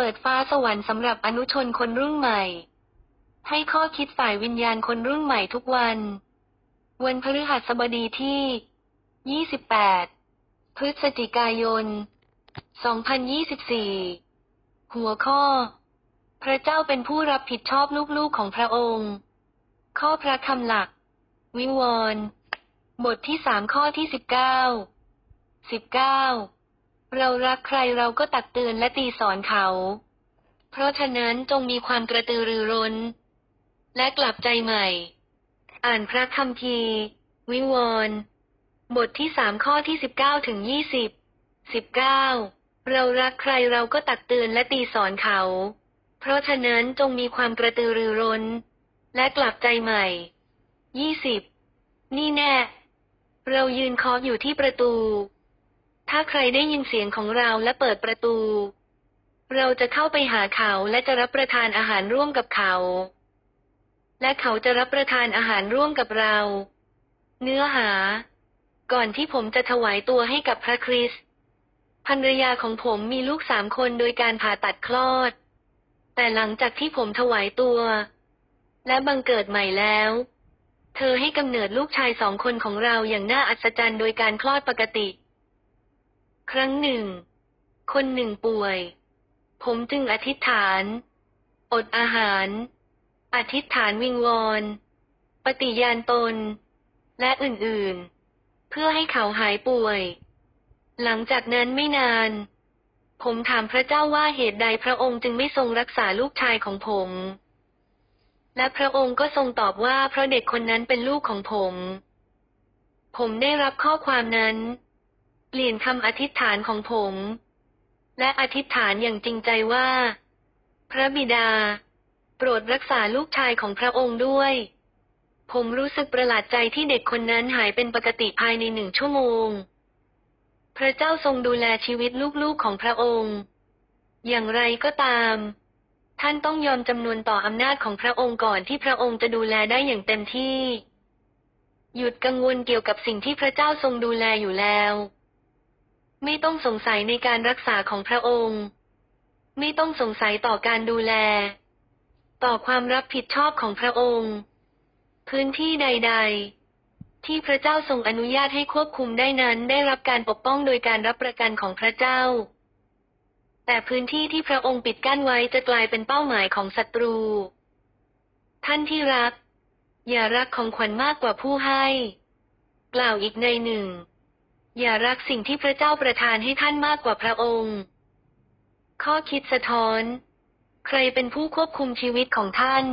เปิดฟ้าสวรรค์สำหรับอนุชนคนรุ่นใหม่ ให้ข้อคิดฝ่ายวิญญาณคนรุ่นใหม่ทุกวัน วันพฤหัสบดีที่ 28 พฤศจิกายน 2024 หัวข้อ พระเจ้าเป็นผู้รับผิดชอบลูกๆของพระองค์ ข้อพระคำหลัก วิวอนณ์บทที่สามข้อที่สิบเก้าสิบเก้า เรารักใครเราก็ตักเตือนและตีสอนเขา เพราะฉะนั้นจงมีความกระตือรือร้น และกลับใจใหม่ อ่านพระคัมภีร์ วิวอนณ์บทที่สามข้อที่สิบเก้าถึงยี่สิบสิบเก้าเรารักใครเราก็ตักเตือนและตีสอนเขา เพราะฉะนั้นจงมีความกระตือรือร้น และกลับใจใหม่ยี่สิบนี่แน่ เรายืนเคาะอยู่ที่ประตู ถ้าใครได้ยินเสียงของเราและเปิดประตู เราจะเข้าไปหาเขาและจะรับประทานอาหารร่วมกับเขา และเขาจะรับประทานอาหารร่วมกับเรา เนื้อหา ก่อนที่ผมจะถวายตัวให้กับพระคริสต์ภรรยาของผมมีลูกสามคนโดยการผ่าตัดคลอด แต่หลังจากที่ผมถวายตัว และบังเกิดใหม่แล้ว เธอให้กำเนิดลูกชายสองคนของเราอย่างน่าอัศจรรย์โดยการคลอดปกติ ครั้งหนึ่ง คนหนึ่งป่วย ผมจึงอธิษฐาน อดอาหาร อธิษฐานวิงวอน ปฏิญาณตน และอื่นๆ เพื่อให้เขาหายป่วย หลังจากนั้นไม่นาน ผมถามพระเจ้าว่าเหตุใดพระองค์จึงไม่ทรงรักษาลูกชายของผม และพระองค์ก็ทรงตอบว่าเพราะเด็กคนนั้นเป็นลูกของผม ผมได้รับข้อความนั้น เปลี่ยนคำอธิษฐานของผม และอธิษฐานอย่างจริงใจว่า พระบิดา โปรดรักษาลูกชายของพระองค์ด้วย ผมรู้สึกประหลาดใจที่เด็กคนนั้นหายเป็นปกติภายในหนึ่งชั่วโมง พระเจ้าทรงดูแลชีวิตลูกๆของพระองค์ อย่างไรก็ตาม ท่านต้องยอมจำนวนต่ออำนาจของพระองค์ก่อนที่พระองค์จะดูแลได้อย่างเต็มที่ หยุดกังวลเกี่ยวกับสิ่งที่พระเจ้าทรงดูแลอยู่แล้ว ไม่ต้องสงสัยในการรักษาของพระองค์ ไม่ต้องสงสัยต่อการดูแล ต่อความรับผิดชอบของพระองค์ พื้นที่ใด ๆ ที่พระเจ้าทรงอนุญาตให้ควบคุมได้นั้นได้รับการปกป้องโดยการรับประกันของพระเจ้า แต่พื้นที่ที่พระองค์ปิดกั้นไว้จะกลายเป็นเป้าหมายของศัตรู ท่านที่รัก อย่ารักของขวัญมากกว่าผู้ให้ กล่าวอีกในหนึ่ง อย่ารักสิ่งที่พระเจ้าประทานให้ท่านมากกว่าพระองค์ ข้อคิดสะท้อน ใครเป็นผู้ควบคุมชีวิตของท่าน